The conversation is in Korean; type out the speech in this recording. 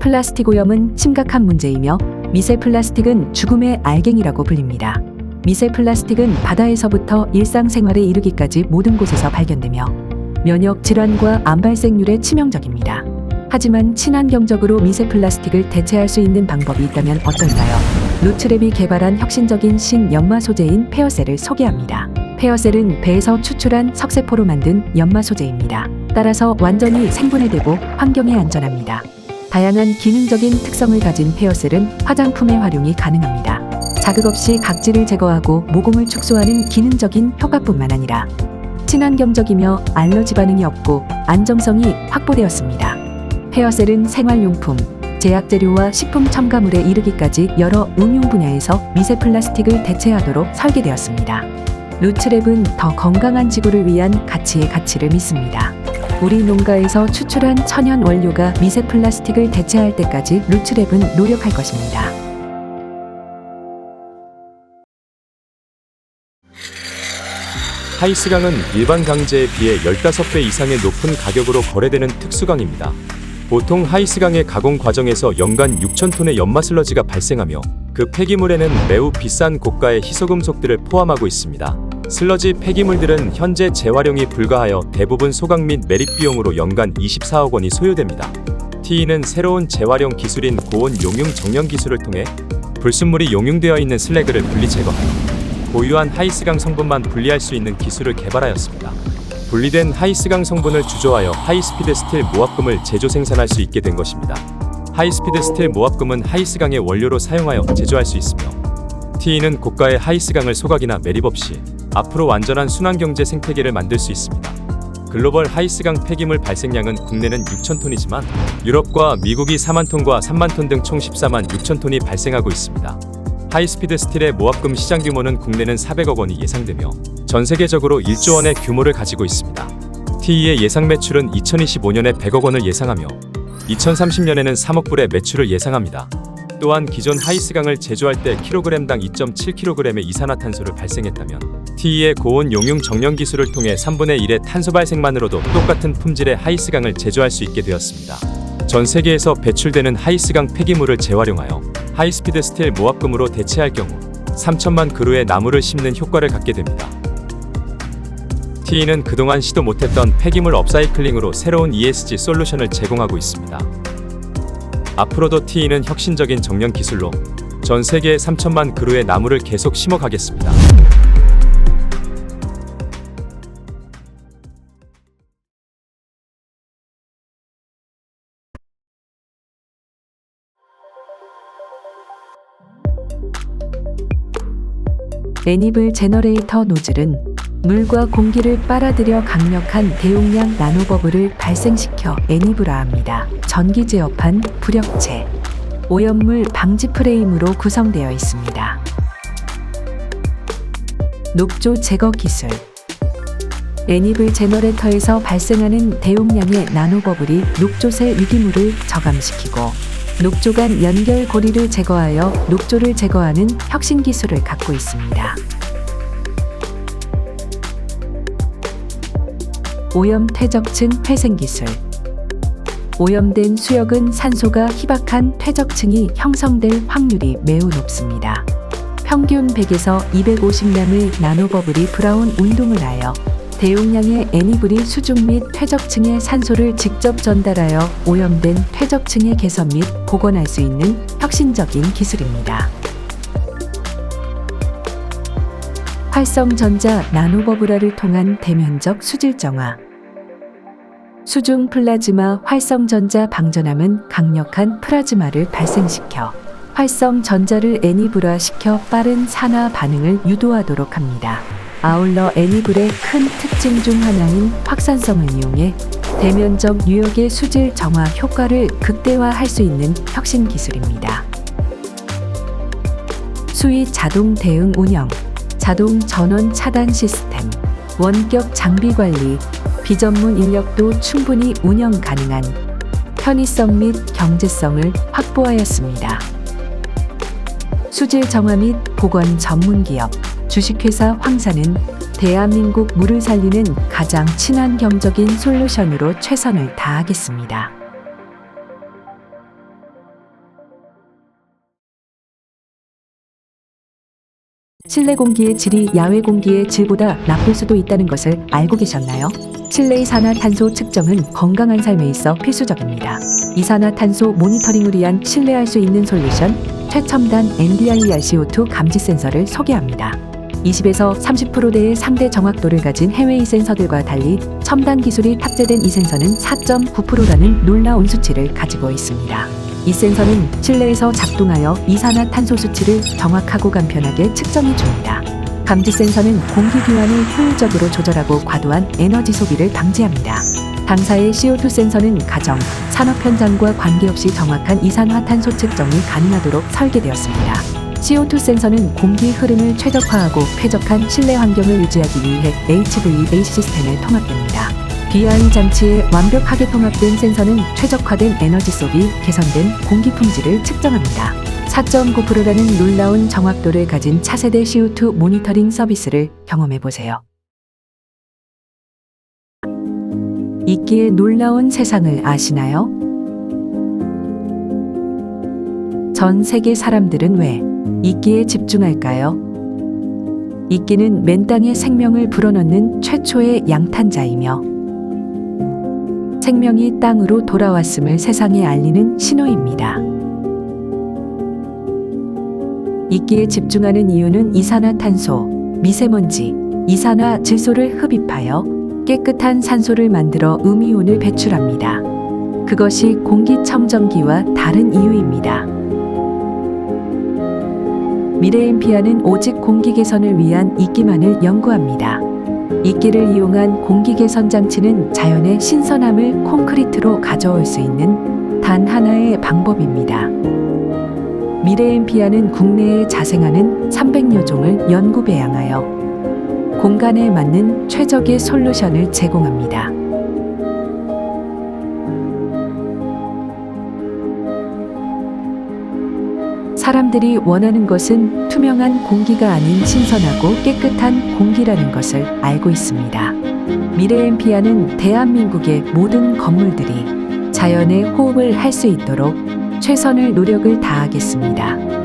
플라스틱 오염은 심각한 문제이며 미세 플라스틱은 죽음의 알갱이라고 불립니다. 미세 플라스틱은 바다에서부터 일상생활에 이르기까지 모든 곳에서 발견되며 면역 질환과 암 발생률에 치명적입니다. 하지만 친환경적으로 미세 플라스틱을 대체할 수 있는 방법이 있다면 어떨까요? 루트랩이 개발한 혁신적인 신연마 소재인 페어셀을 소개합니다. 페어셀은 배에서 추출한 석세포로 만든 연마 소재입니다. 따라서 완전히 생분해되고 환경에 안전합니다. 다양한 기능적인 특성을 가진 페어셀은 화장품의 활용이 가능합니다. 자극 없이 각질을 제거하고 모공을 축소하는 기능적인 효과뿐만 아니라 친환경적이며 알러지 반응이 없고 안정성이 확보되었습니다. 헤어셀은 생활용품, 제약재료와 식품 첨가물에 이르기까지 여러 응용 분야에서 미세 플라스틱을 대체하도록 설계되었습니다. 루트랩은 더 건강한 지구를 위한 가치의 가치를 믿습니다. 우리 농가에서 추출한 천연 원료가 미세 플라스틱을 대체할 때까지 루트랩은 노력할 것입니다. 하이스강은 일반 강제에 비해 15배 이상의 높은 가격으로 거래되는 특수강입니다. 보통 하이스강의 가공 과정에서 연간 6,000톤의 연마슬러지가 발생하며 그 폐기물에는 매우 비싼 고가의 희소금속들을 포함하고 있습니다. 슬러지 폐기물들은 현재 재활용이 불가하여 대부분 소각 및 매립 비용으로 연간 24억 원이 소요됩니다. TE는 새로운 재활용 기술인 고온 용융 정령 기술을 통해 불순물이 용융되어 있는 슬래그를 분리 제거하여 고유한 하이스강 성분만 분리할 수 있는 기술을 개발하였습니다. 분리된 하이스강 성분을 주조하여 하이스피드 스틸 모합금을 제조 생산할 수 있게 된 것입니다. 하이스피드 스틸 모합금은 하이스강의 원료로 사용하여 제조할 수 있으며 TE는 고가의 하이스강을 소각이나 매립 없이 앞으로 완전한 순환경제 생태계를 만들 수 있습니다. 글로벌 하이스강 폐기물 발생량은 국내는 6천 톤이지만 유럽과 미국이 4만 톤과 3만 톤 등 총 14만 6천 톤이 발생하고 있습니다. 하이스피드 스틸의 모합금 시장 규모는 국내는 400억 원이 예상되며 전 세계적으로 1조 원의 규모를 가지고 있습니다. TE의 예상 매출은 2025년에 100억 원을 예상하며 2030년에는 3억 불의 매출을 예상합니다. 또한 기존 하이스강을 제조할 때 킬로그램당 2.7kg의 이산화탄소를 발생했다면 TE의 고온 용융 정령 기술을 통해 3분의 1의 탄소 발생만으로도 똑같은 품질의 하이스강을 제조할 수 있게 되었습니다. 전 세계에서 배출되는 하이스강 폐기물을 재활용하여 하이스피드 스틸 모합금으로 대체할 경우 3천만 그루의 나무를 심는 효과를 갖게 됩니다. TE는 그동안 시도 못했던 폐기물 업사이클링으로 새로운 ESG 솔루션을 제공하고 있습니다. 앞으로도 TE는 혁신적인 정령 기술로 전 세계 3천만 그루의 나무를 계속 심어가겠습니다. 애니블 제너레이터 노즐은 물과 공기를 빨아들여 강력한 대용량 나노버블을 발생시켜 애니브라합니다. 전기 제어판, 부력체, 오염물 방지 프레임으로 구성되어 있습니다. 녹조 제거 기술 애니블 제너레이터에서 발생하는 대용량의 나노버블이 녹조새 유기물을 저감시키고 녹조 간 연결 고리를 제거하여 녹조를 제거하는 혁신 기술을 갖고 있습니다. 오염 퇴적층 회생 기술. 오염된 수역은 산소가 희박한 퇴적층이 형성될 확률이 매우 높습니다. 평균 100에서 250량의 나노버블이 브라운 운동을 하여 대용량의 애니블이 수중 및 퇴적층에 산소를 직접 전달하여 오염된 퇴적층의 개선 및 복원할 수 있는 혁신적인 기술입니다. 활성전자 나노버블화를 통한 대면적 수질 정화. 수중 플라즈마 활성전자 방전함은 강력한 플라즈마를 발생시켜 활성전자를 애니블화시켜 빠른 산화 반응을 유도하도록 합니다. 아울러 애니블의 큰 특징 중 하나인 확산성을 이용해 대면적 뉴욕의 수질 정화 효과를 극대화할 수 있는 혁신 기술입니다. 수위 자동 대응 운영, 자동 전원 차단 시스템, 원격 장비 관리, 비전문 인력도 충분히 운영 가능한 편의성 및 경제성을 확보하였습니다. 수질 정화 및 복원 전문 기업 주식회사 황사는 대한민국 물을 살리는 가장 친환경적인 솔루션으로 최선을 다하겠습니다. 실내 공기의 질이 야외 공기의 질보다 나쁠 수도 있다는 것을 알고 계셨나요? 실내의 산화탄소 측정은 건강한 삶에 있어 필수적입니다. 이산화탄소 모니터링을 위한 실내할 수 있는 솔루션 최첨단 NDIRCO2 감지 센서를 소개합니다. 20에서 30%대의 상대 정확도를 가진 해외 이 센서들과 달리 첨단 기술이 탑재된 이 센서는 4.9%라는 놀라운 수치를 가지고 있습니다. 이 센서는 실내에서 작동하여 이산화탄소 수치를 정확하고 간편하게 측정해 줍니다. 감지 센서는 공기 기환을 효율적으로 조절하고 과도한 에너지 소비를 방지합니다. 당사의 CO2 센서는 가정, 산업 현장과 관계없이 정확한 이산화탄소 측정이 가능하도록 설계되었습니다. CO2 센서는 공기 흐름을 최적화하고 쾌적한 실내 환경을 유지하기 위해 HVAC 시스템에 통합됩니다. BI 장치에 완벽하게 통합된 센서는 최적화된 에너지 소비, 개선된 공기 품질을 측정합니다. 4.9%라는 놀라운 정확도를 가진 차세대 CO2 모니터링 서비스를 경험해 보세요. 이끼의 놀라운 세상을 아시나요? 전 세계 사람들은 왜 이끼에 집중할까요? 이끼는 맨 땅에 생명을 불어넣는 최초의 양탄자이며 생명이 땅으로 돌아왔음을 세상에 알리는 신호입니다. 이끼에 집중하는 이유는 이산화탄소, 미세먼지, 이산화 질소를 흡입하여 깨끗한 산소를 만들어 음이온을 배출합니다. 그것이 공기청정기와 다른 이유입니다. 미래엠피아는 오직 공기 개선을 위한 이끼만을 연구합니다. 이끼를 이용한 공기 개선 장치는 자연의 신선함을 콘크리트로 가져올 수 있는 단 하나의 방법입니다. 미래엠피아는 국내에 자생하는 300여 종을 연구 배양하여 공간에 맞는 최적의 솔루션을 제공합니다. 사람들이 원하는 것은 투명한 공기가 아닌 신선하고 깨끗한 공기라는 것을 알고 있습니다. 미래엠피아는 대한민국의 모든 건물들이 자연의 호흡을 할 수 있도록 최선을 노력을 다하겠습니다.